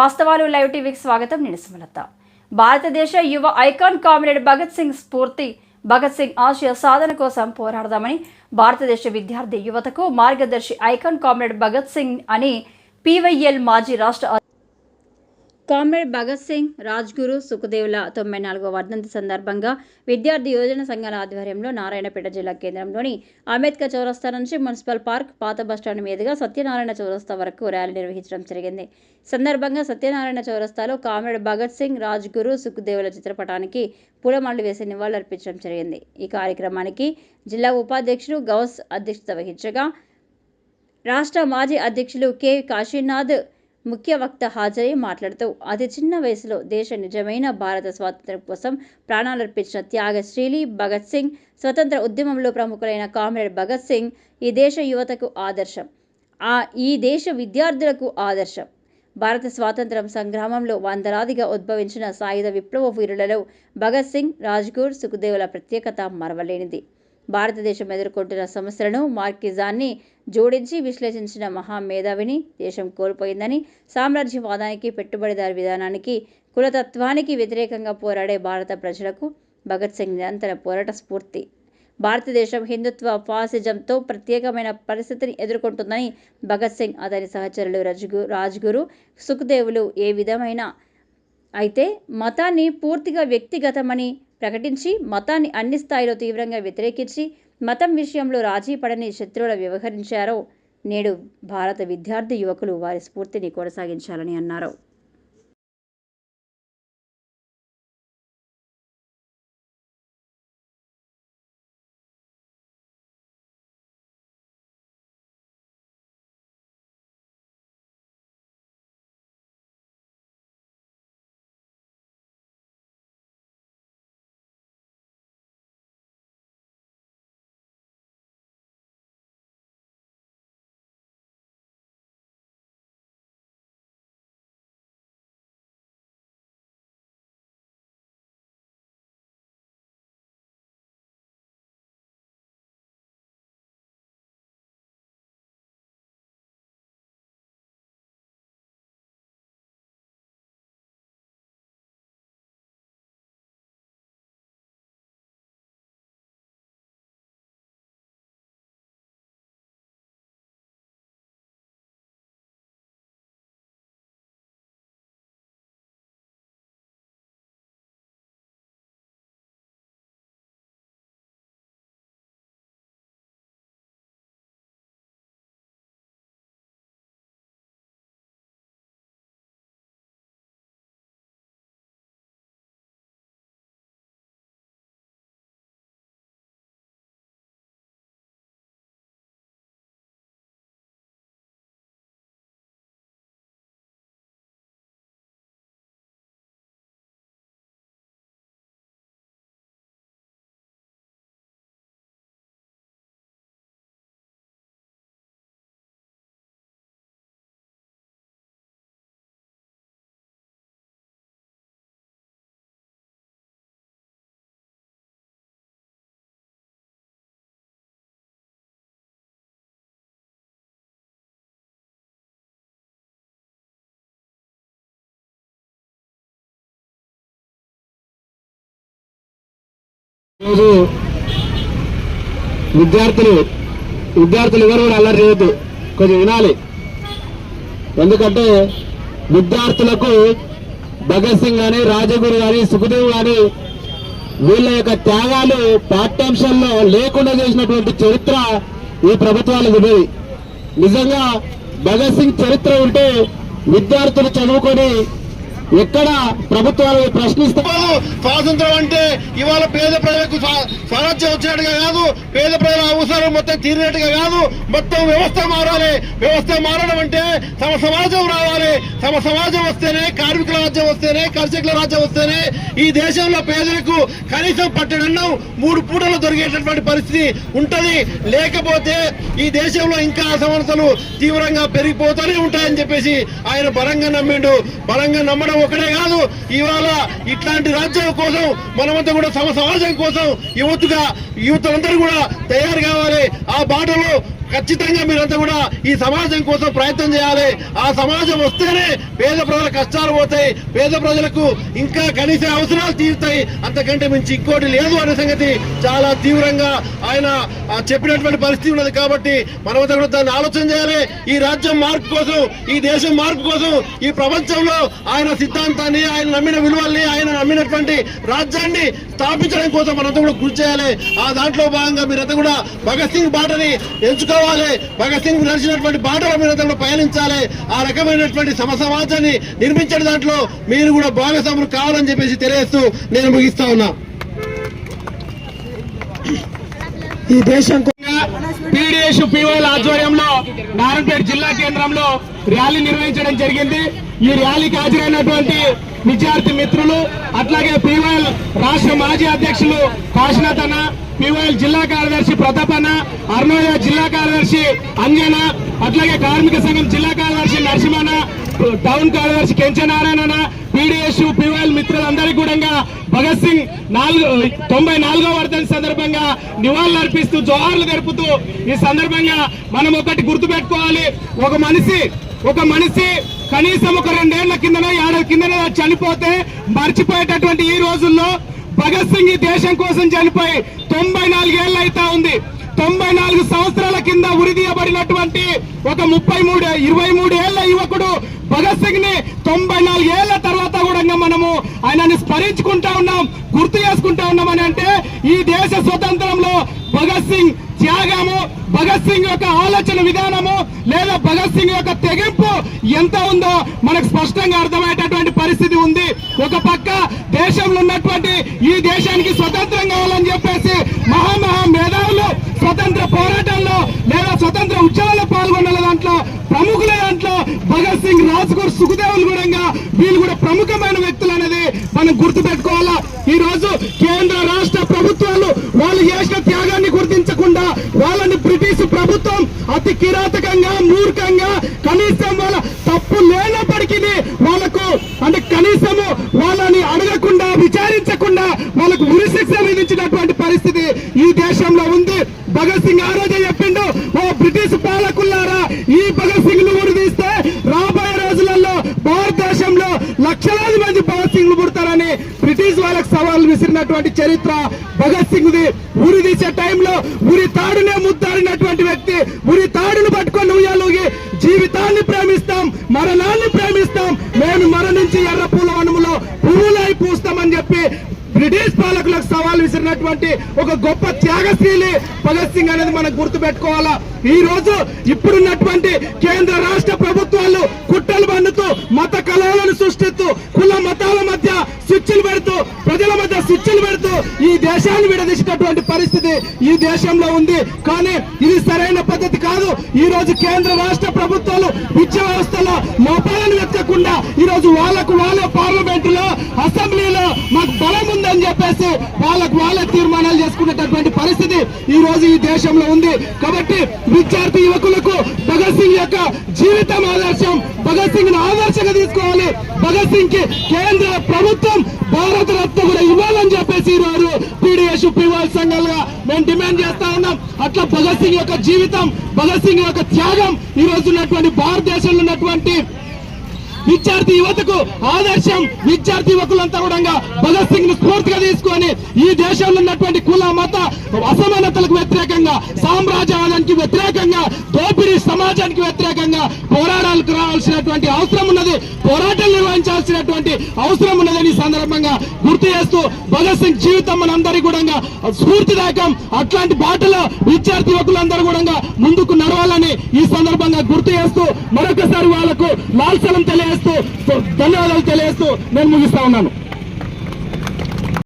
వాస్తవాలు లైవ్ టీవీకి స్వాగతం. నేను సుమలత. భారతదేశ యువ ఐకాన్ కామ్రేడ్ భగత్ సింగ్ స్ఫూర్తి భగత్ సింగ్ ఆశయ సాధన కోసం పోరాడదామని భారతదేశ విద్యార్థి యువతకు మార్గదర్శి ఐకాన్ కామ్రేడ్ భగత్ సింగ్ అని పీవైఎల్ మాజీ రాష్ట్ర కామ్రేడ్ భగత్ సింగ్ రాజ్గురు సుఖదేవుల తొంభై నాలుగో వర్ధంతి సందర్భంగా విద్యార్థి యోజన సంఘాల ఆధ్వర్యంలో నారాయణపేట జిల్లా కేంద్రంలోని అంబేద్కర్ చౌరస్తా నుంచి మున్సిపల్ పార్క్ పాత బస్టాండ్ మీదుగా సత్యనారాయణ చౌరస్తా వరకు ర్యాలీ నిర్వహించడం జరిగింది. సందర్భంగా సత్యనారాయణ చౌరస్తాలో కామ్రేడ్ భగత్ సింగ్ రాజ్గురు సుఖదేవుల చిత్రపటానికి పూలమాలలు వేసి నివాళులర్పించడం జరిగింది. ఈ కార్యక్రమానికి జిల్లా ఉపాధ్యక్షుడు గౌస్ అధ్యక్షత వహించగా రాష్ట్ర మాజీ అధ్యక్షులు కె. కాశీనాథ్ ముఖ్య వక్త హాజరై మాట్లాడుతూ అతి చిన్న వయసులో దేశ నిజమైన భారత స్వాతంత్ర్యం కోసం ప్రాణాలర్పించిన త్యాగశ్రీలి భగత్ సింగ్ స్వతంత్ర ఉద్యమంలో ప్రముఖులైన కామ్రేడ్ భగత్ సింగ్ ఈ దేశ యువతకు ఆదర్శం. ఆ ఈ దేశ విద్యార్థులకు ఆదర్శం. భారత స్వాతంత్ర్యం సంగ్రామంలో వందలాదిగా ఉద్భవించిన సాయుధ విప్లవ వీరులలో భగత్ సింగ్ రాజ్గూర్ సుఖదేవుల ప్రత్యేకత మరవలేనిది. భారతదేశం ఎదుర్కొంటున్న సమస్యలను మార్కిజాన్ని జోడించి విశ్లేషించిన మహామేధావిని దేశం కోల్పోయిందని సామ్రాజ్యవాదానికి పెట్టుబడిదారు విధానానికి కులతత్వానికి వ్యతిరేకంగా పోరాడే భారత ప్రజలకు భగత్ సింగ్ నిరంతర పోరాట స్ఫూర్తి. భారతదేశం హిందుత్వ ఫాసిజంతో ప్రత్యేకమైన పరిస్థితిని ఎదుర్కొంటుందని భగత్ సింగ్ అతని సహచరులు రజ్గు రాజ్గురు సుఖదేవులు ఏ విధమైన అయితే మతాన్ని పూర్తిగా వ్యక్తిగతమని ప్రకటించి మతాన్ని అన్ని స్థాయిలో తీవ్రంగా వ్యతిరేకించి మతం విషయంలో రాజీ పడని శత్రువుల వ్యవహరించారో నేడు భారత విద్యార్థి యువకులు వారి స్ఫూర్తిని కొనసాగించాలని అన్నారు. ఈరోజు విద్యార్థులు విద్యార్థులు ఎవరు కూడా అల్లరి చేయొద్దు. కొంచెం వినాలి. ఎందుకంటే విద్యార్థులకు భగత్ సింగ్ కానీ రాజగురు కానీ సుఖదేవ్ కానీ వీళ్ళ యొక్క త్యాగాలు పాఠ్యాంశాల్లో లేకుండా చేసినటువంటి చరిత్ర ఈ ప్రభుత్వాలకు ఉన్నది. నిజంగా భగత్ సింగ్ చరిత్ర ఉంటే విద్యార్థులు చదువుకొని ఎక్కడ ప్రభుత్వాలు ప్రశ్నిస్తారు స్వాతంత్రం అంటే ఇవాళ పేద ప్రజలకు స్వరాజ్యం వచ్చినట్టుగా కాదు. పేద ప్రజల అవసరం మొత్తం తీరినట్టుగా కాదు. మొత్తం వ్యవస్థ మారాలి. వ్యవస్థ మారడం అంటే తమ సమాజం రావాలి. తమ సమాజం వస్తేనే కార్మికుల రాజ్యం వస్తేనే కర్షకుల రాజ్యం వస్తేనే ఈ దేశంలో పేదలకు కనీసం పట్టడన్నం మూడు పూటలు దొరికేటటువంటి పరిస్థితి ఉంటది. లేకపోతే ఈ దేశంలో ఇంకా అసమర్థలు తీవ్రంగా పెరిగిపోతూనే ఉంటాయని చెప్పేసి ఆయన బలంగా నమ్మిండు. బలంగా నమ్మడం ఒకటే కాదు ఇవాళ ఇట్లాంటి రాజ్యం కోసం మనమంతా కూడా సమ సమాజం కోసం యువతగా యువతలందరూ కూడా తయారు కావాలి. ఆ బాటలో ఖచ్చితంగా మీరంతా కూడా ఈ సమాజం కోసం ప్రయత్నం చేయాలి. ఆ సమాజం వస్తేనే పేద ప్రజల కష్టాలు పోతాయి. పేద ప్రజలకు ఇంకా కనీస అవసరాలు తీరుతాయి. అంతకంటే మించి ఇంకోటి లేదు అనే సంగతి చాలా తీవ్రంగా ఆయన చెప్పినటువంటి పరిస్థితి ఉన్నది కాబట్టి మనమంతా కూడా దాన్ని ఆలోచన చేయాలి. ఈ రాజ్యం మార్పు కోసం ఈ దేశం మార్పు కోసం ఈ ప్రపంచంలో ఆయన సిద్ధాంతాన్ని ఆయన నమ్మిన విలువల్ని ఆయన నమ్మినటువంటి రాజ్యాన్ని స్థాపించడం కోసం మనంతా కూడా కృషి చేయాలి. ఆ దాంట్లో భాగంగా మీరంతా కూడా భగత్ సింగ్ బాటని ఎంచుకోవాలి భగత్ సింగ్ నడిచినటువంటి బాటలో కూడా పయనించాలి. ఆ రకమైనటువంటి సమ సమాజాన్ని నిర్మించే దాంట్లో మీరు కూడా భాగస్వాములు కావాలని చెప్పేసి తెలియజేస్తూ నేను ముగిస్తా ఉన్నా. ఈ దేశం పీడిఎస్ పిఓల ఆధ్వర్యంలో నారాయణపేట జిల్లా కేంద్రంలో ర్యాలీ నిర్వహించడం జరిగింది. ఈ ర్యాలీకి హాజరైనటువంటి విద్యార్థి మిత్రులు అట్లాగే పిఓఎల్ రాష్ట్ర మాజీ అధ్యక్షులు కాశీనాథ్ అన్న పిఓఎల్ జిల్లా కార్యదర్శి ప్రతాపన్న అన్న అరుణోదయ జిల్లా కార్యదర్శి అంజన అట్లాగే కార్మిక సంఘం జిల్లా కార్యదర్శి నరసింహన్న టౌన్ కార్యదర్శి కెంచనారాయణ పీడిఎస్ పిఓఎల్ మిత్రులందరికీ కూడా భగత్ సింగ్ నాలుగు తొంభై నాలుగో వర్ధని సందర్భంగా నివాళులు అర్పిస్తూ జోహార్లు గడుపుతూ ఈ సందర్భంగా మనం ఒకటి గుర్తుపెట్టుకోవాలి. ఒక మనిషి ఒక మనిషి కనీసం ఒక రెండేళ్ళ కిందనో ఏడాది కిందనో చనిపోతే మర్చిపోయేటటువంటి ఈ రోజుల్లో భగత్ సింగ్ ఈ దేశం కోసం చనిపోయి తొంభై నాలుగేళ్ళు అయితా ఉంది. తొంభై నాలుగు సంవత్సరాల కింద ఉరిదీయబడినటువంటి ఒక ముప్పై మూడు ఇరవై మూడు ఏళ్ళ యువకుడు భగత్ సింగ్ని తొంభై నాలుగేళ్ళ తర్వాత కూడా మనము ఆయనని స్మరించుకుంటా ఉన్నాం గుర్తు చేసుకుంటా ఉన్నామని అంటే ఈ దేశ స్వతంత్రంలో భగత్ సింగ్ త్యాగము భగత్ సింగ్ యొక్క ఆలోచన విధానము లేదా భగత్ సింగ్ యొక్క తెగింపు ఎంత ఉందో మనకు స్పష్టంగా అర్థమయ్యేటటువంటి పరిస్థితి ఉంది. ఒక పక్క దేశంలో ఉన్నటువంటి ఈ దేశానికి స్వతంత్రం కావాలని చెప్పేసి మహామహా మేధావులు స్వతంత్ర పోరాటంలో లేదా స్వతంత్ర ఉద్యమంలో పాల్గొన్న దాంట్లో ప్రముఖుల దాంట్లో భగత్ సింగ్ రాజ్గుర్ సుఖదేవులు కూడా వీళ్ళు కూడా ప్రముఖమైన వ్యక్తులు అనేది మనం గుర్తు పెట్టుకోవాలా ఈ రోజు కేంద్ర రాష్ట్ర ప్రభుత్వాలు వాళ్ళు చేసిన త్యాగాన్ని గుర్తించకుండా వాళ్ళని బ్రిటిష్ ప్రభుత్వం అతి కిరాతకంగా మూర్ఖంగా కనీసం వాళ్ళ తప్పు లేనప్పటికీ వాళ్ళకు అంటే కనీసము వాళ్ళని అడగకుండా విచారించకుండా వాళ్ళకు ఉరిశిక్ష విధించినటువంటి పరిస్థితి ఈ దేశంలో ఉంది. భగత్ సింగ్ ఆ రోజే చెప్పిండు ఓ బ్రిటిష్ పాలకులారా ఈ భగత్ సింగ్ను ఉరిదీస్తే రాబోయే రోజులలో భారతదేశంలో లక్షలాది మంది భగత్ సింగ్ ఉన్నటువంటి చరిత్ర భగత్ సింగ్ ది ఉరి తీసే టైంలో ఉరి తాడునే ముద్దాడినటువంటి వ్యక్తి. ఉరి తాడును పట్టుకొని ఉయ్యాలుగి జీవితాన్ని ప్రేమిస్తాం మరణాన్ని ప్రేమిస్తాం. మేము మరణించి ఎర్ర పూల వనములో పువ్వులై పూస్తామని చెప్పి బ్రిటిష్ పాలకులకు సవాల్ విసిరినటువంటి ఒక గొప్ప త్యాగశీలి భగత్ సింగ్ అనేది మనం గుర్తుపెట్టుకోవాలా? ఈ రోజు ఇప్పుడున్నటువంటి కేంద్ర రాష్ట్ర ప్రభుత్వాలు కుట్రలు బండుతూ మత కలహాలను సృష్టిస్తూ కుల మతాల మధ్య స్విచ్లు పెడుతూ ప్రజల మధ్య స్విచ్లు పెడుతూ ఈ దేశాన్ని విడదీసినటువంటి పరిస్థితి ఈ దేశంలో ఉంది. కానీ ఇది సరైన పద్ధతి కాదు. ఈ రోజు కేంద్ర రాష్ట్ర ప్రభుత్వాలు విద్యా వ్యవస్థలో లోపాలను వెతకకుండా ఈ రోజు వాళ్ళకు వాళ్ళే పార్లమెంటులో అసెంబ్లీలో మాకు బలం ఉందని చెప్పేసి వాళ్ళకు వాళ్ళే తీర్మానాలు చేసుకునేటటువంటి పరిస్థితి ఈ రోజు ఈ దేశంలో ఉంది. కాబట్టి విద్యార్థి యువకులకు భగత్ సింగ్ యొక్క జీవితం ఆదర్శం. భగత్ సింగ్ ఆదర్శంగా తీసుకోవాలి. భగత్ సింగ్కి కేంద్ర ప్రభుత్వం భారత రత్న కూడా ఇవ్వాలని చెప్పేసి వారు పీడిఎస్ పివాల్ సంఘాలుగా మేము డిమాండ్ చేస్తా ఉన్నాం. అట్లా భగత్ సింగ్ యొక్క జీవితం భగత్ సింగ్ యొక్క త్యాగం ఈ రోజు ఉన్నటువంటి భారతదేశంలో ఉన్నటువంటి విద్యార్థి యువతకు ఆదర్శం. విద్యార్థి యువకులంతా కూడా భగత్ సింగ్ను స్ఫూర్తిగా తీసుకొని ఈ దేశంలో ఉన్నటువంటి కుల మత అసమానతలకు వ్యతిరేకంగా సామ్రాజ్యవాదానికి వ్యతిరేకంగా దోపిడీ సమాజానికి వ్యతిరేకంగా పోరాటాలకు రావాల్సినటువంటి అవసరం ఉన్నది పోరాటాలు నిర్వహించాల్సినటువంటి అవసరం ఉన్నదని సందర్భంగా గుర్తు చేస్తూ భగత్ సింగ్ జీవితం మనందరి కూడా స్ఫూర్తిదాయకం అట్లాంటి బాటలో విద్యార్థి యువకులందరూ కూడా ముందుకు నడవాలని ఈ సందర్భంగా గుర్తు చేస్తూ మరొకసారి వాళ్ళకు లాల్సలం తెలియజేస్తూ ధన్యవాదాలు తెలియజేస్తూ నేను ముగిస్తా ఉన్నాను.